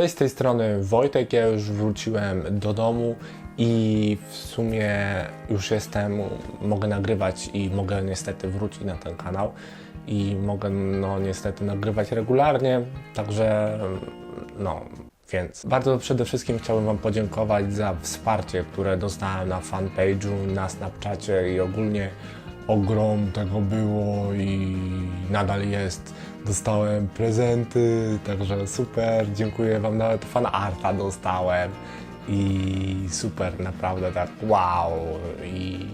Cześć, z tej strony Wojtek. Ja już wróciłem do domu i w sumie już jestem, mogę nagrywać i mogę niestety wrócić na ten kanał i mogę no niestety nagrywać regularnie, także no więc bardzo przede wszystkim chciałbym Wam podziękować za wsparcie, które dostałem na fanpage'u, na Snapchacie i ogólnie ogrom tego było i nadal jest. Dostałem prezenty, także super, dziękuję Wam, nawet fanarta dostałem. I super, naprawdę tak wow. I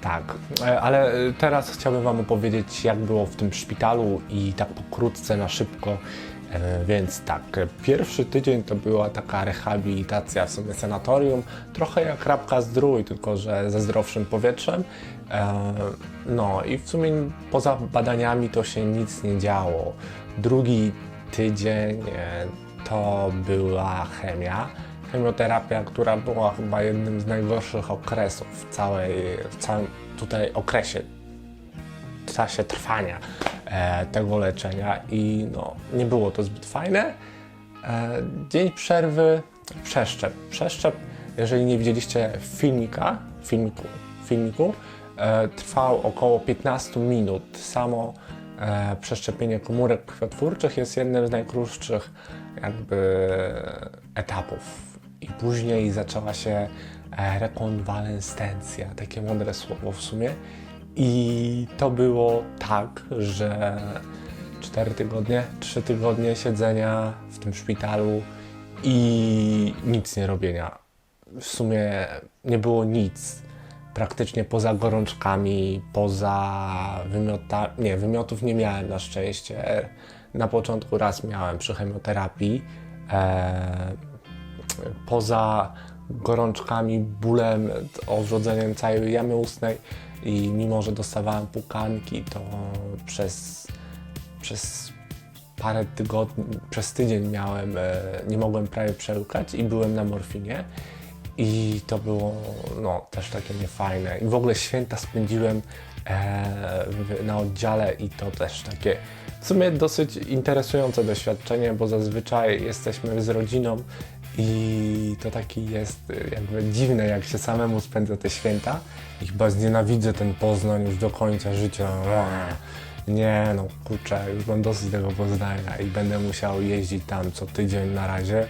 tak, e, ale teraz chciałbym Wam opowiedzieć jak było w tym szpitalu i tak pokrótce, na szybko, Więc tak, pierwszy tydzień to była taka rehabilitacja w sumie sanatorium, trochę jak Rabka Zdrój, tylko że ze zdrowszym powietrzem. E, No i w sumie poza badaniami to się nic nie działo. Drugi tydzień e, to była chemia, chemioterapia, która była chyba jednym z najgorszych okresów w, całej, w całym tutaj okresie czasie trwania e, tego leczenia i no, nie było to zbyt fajne. E, dzień przerwy, przeszczep. Przeszczep, jeżeli nie widzieliście filmika, filmiku, filmiku e, trwał około 15 minut. Samo e, przeszczepienie komórek krwiotwórczych jest jednym z najkrótszych jakby etapów. I później zaczęła się e, rekonwalescencja, takie mądre słowo w sumie. I to było tak, że 4 tygodnie, 3 tygodnie siedzenia w tym szpitalu i nic nie robienia. W sumie nie było nic. Praktycznie poza gorączkami, poza wymiotami. Nie, wymiotów nie miałem na szczęście. Na początku raz miałem przy chemioterapii. Poza gorączkami, bólem, odrodzeniem całej jamy ustnej i mimo, że dostawałem pukanki, to przez, przez parę tygodni, przez tydzień miałem, e, nie mogłem prawie przełkać i byłem na morfinie. I to było no, też takie niefajne. I w ogóle święta spędziłem e, w, na oddziale i to też takie w sumie dosyć interesujące doświadczenie, bo zazwyczaj jesteśmy z rodziną i to taki jest y, jakby dziwne, jak się samemu spędza te święta. I chyba znienawidzę ten Poznań już do końca życia. Nie no, kurczę, już mam dosyć tego Poznania i będę musiał jeździć tam co tydzień na razie.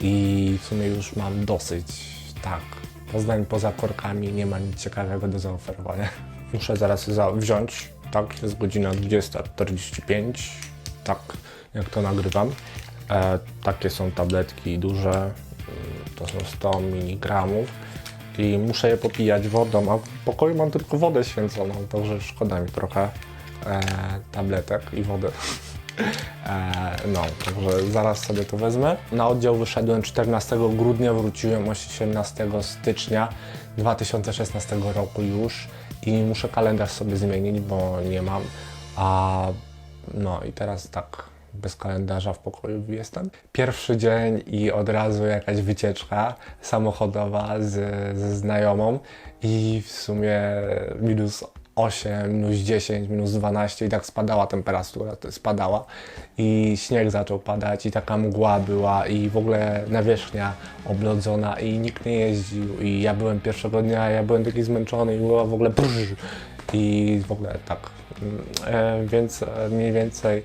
I w sumie już mam dosyć, tak. Poznań poza korkami nie ma nic ciekawego do zaoferowania. Muszę zaraz za wziąć, tak, jest godzina 20.45, tak, jak to nagrywam. E, takie są tabletki duże, mm, to są 100 mg i muszę je popijać wodą, a w pokoju mam tylko wodę święconą, także szkoda mi trochę e, tabletek i wody. E, no, także zaraz sobie to wezmę. Na oddział wyszedłem 14 grudnia, wróciłem 18 stycznia 2016 roku już i muszę kalendarz sobie zmienić, bo nie mam. A no i teraz tak bez kalendarza w pokoju jestem. Pierwszy dzień i od razu jakaś wycieczka samochodowa z, ze znajomą i w sumie minus 8, minus 10, minus 12 i tak spadała temperatura, spadała i śnieg zaczął padać i taka mgła była i w ogóle nawierzchnia oblodzona i nikt nie jeździł i ja byłem pierwszego dnia, ja byłem taki zmęczony i była w ogóle brrr, i w ogóle tak, e, więc e, mniej więcej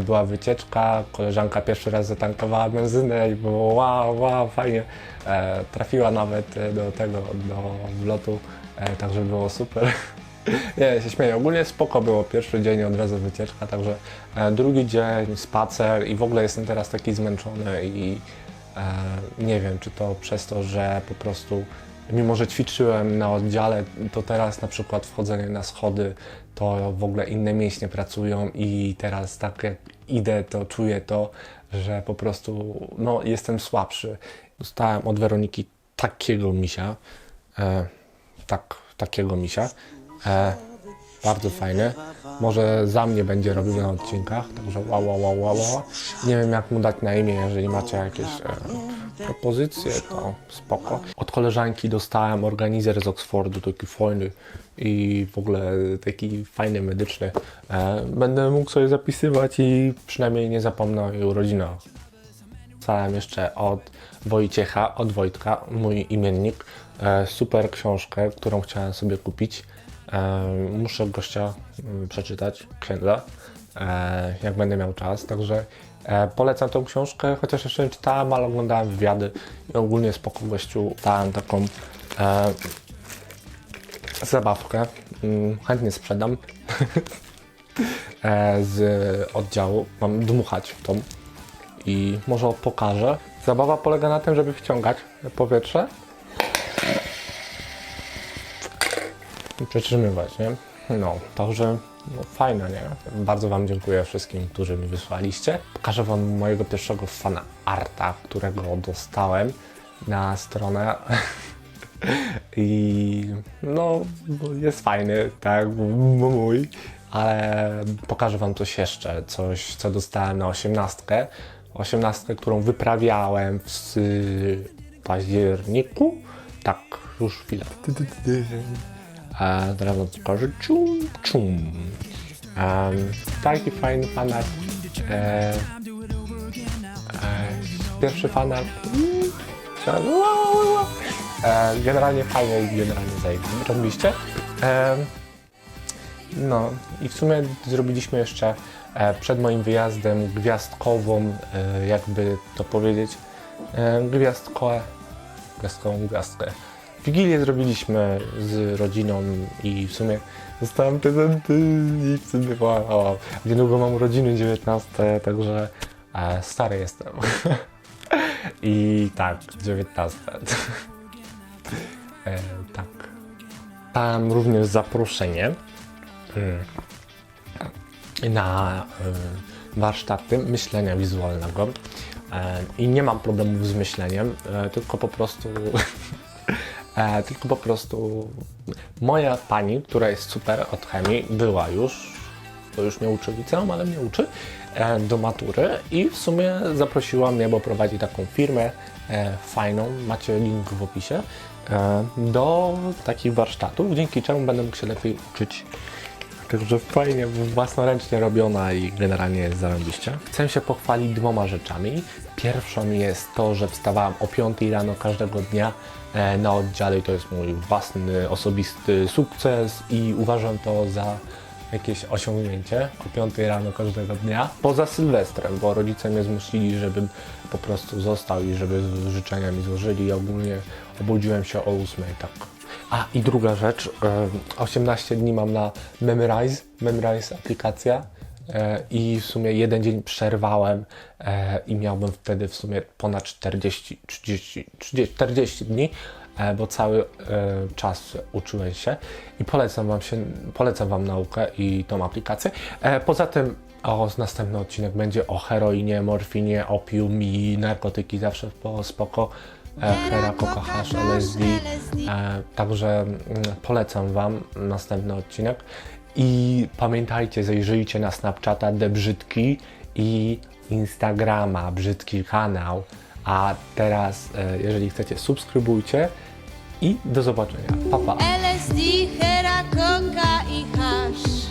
była wycieczka, koleżanka pierwszy raz zatankowała benzynę i było wow, wow, fajnie. E, trafiła nawet e, do tego, do wlotu, e, także było super. Nie, się śmieję. Ogólnie spoko było. Pierwszy dzień od razu wycieczka, także e, drugi dzień spacer i w ogóle jestem teraz taki zmęczony i e, nie wiem, czy to przez to, że po prostu mimo, że ćwiczyłem na oddziale, to teraz na przykład wchodzenie na schody, to w ogóle inne mięśnie pracują i teraz tak jak idę, to czuję to, że po prostu no, jestem słabszy. Dostałem od Weroniki takiego misia, e, tak, takiego misia. E, bardzo fajny. Może za mnie będzie robił na odcinkach, także wow, wow, wow, wow. Nie wiem jak mu dać na imię, jeżeli macie jakieś e, propozycje, to spoko. Od koleżanki dostałem organizer z Oxfordu, taki fajny i w ogóle taki fajny, medyczny. E, będę mógł sobie zapisywać i przynajmniej nie zapomnę o jej urodzinach. dostałem jeszcze od Wojciecha, od Wojtka, mój imiennik, e, super książkę, którą chciałem sobie kupić. E, muszę gościa mm, przeczytać, księdza, jak będę miał czas, także e, polecam tą książkę, chociaż jeszcze nie czytałem, ale oglądałem wywiady i ogólnie spoko gościu. Dałem taką e, zabawkę, mm, chętnie sprzedam e, z oddziału. Mam dmuchać w tą i może pokażę. Zabawa polega na tym, żeby wciągać powietrze i przetrzymywać, nie? No, także no, fajne, nie? Bardzo Wam dziękuję wszystkim, którzy mi wysłaliście. Pokażę Wam mojego pierwszego fana arta, którego dostałem na stronę i no, jest fajny, tak, mój, ale pokażę Wam coś jeszcze, coś, co dostałem na osiemnastkę. Osiemnastkę, którą wyprawiałem w październiku. Tak, już chwilę. A teraz pokażę. Czum, czum. Um, taki fajny fanart. E, e, pierwszy fanart. E, generalnie fajnie i generalnie zajebiście. Robiliście? No i w sumie zrobiliśmy jeszcze e, przed moim wyjazdem gwiazdkową, e, jakby to powiedzieć, e, gwiazdkową gwiazdkę. Wigilię zrobiliśmy z rodziną i w sumie dostałem prezenty i w sumie wow, wow. Niedługo mam urodziny 19, także e, stary jestem. I tak, 19. e, tak. Tam również zaproszenie mm, na y, warsztaty myślenia wizualnego. E, I nie mam problemów z myśleniem, e, tylko po prostu. e, tylko po prostu moja pani, która jest super od chemii, była już, to już nie uczy liceum, ale mnie uczy, e, do matury i w sumie zaprosiła mnie, bo prowadzi taką firmę e, fajną, macie link w opisie, e, do takich warsztatów, dzięki czemu będę mógł się lepiej uczyć. Także fajnie, własnoręcznie robiona i generalnie jest zarobiście. Chcę się pochwalić dwoma rzeczami. Pierwszą jest to, że wstawałem o 5 rano każdego dnia e, na oddziale i to jest mój własny, osobisty sukces i uważam to za jakieś osiągnięcie o 5 rano każdego dnia. Poza Sylwestrem, bo rodzice mnie zmusili, żebym po prostu został i żeby życzenia mi złożyli i ogólnie obudziłem się o 8, tak a i druga rzecz, e, 18 dni mam na Memrise, Memrise aplikacja e, i w sumie jeden dzień przerwałem e, i miałbym wtedy w sumie ponad 40, 30, 30 40 dni, e, bo cały e, czas uczyłem się i polecam wam, się, polecam wam naukę i tą aplikację. E, poza tym o, następny odcinek będzie o heroinie, morfinie, opium i narkotyki, zawsze po, spoko. Hera, Coca, Hash, LSD. E, także mm, polecam Wam następny odcinek. I pamiętajcie, zajrzyjcie na Snapchata The Brzydki i Instagrama Brzydki Kanał. A teraz, e, jeżeli chcecie, subskrybujcie i do zobaczenia. Pa, pa. LSD, hera, koka i hasz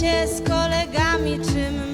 się z kolegami czym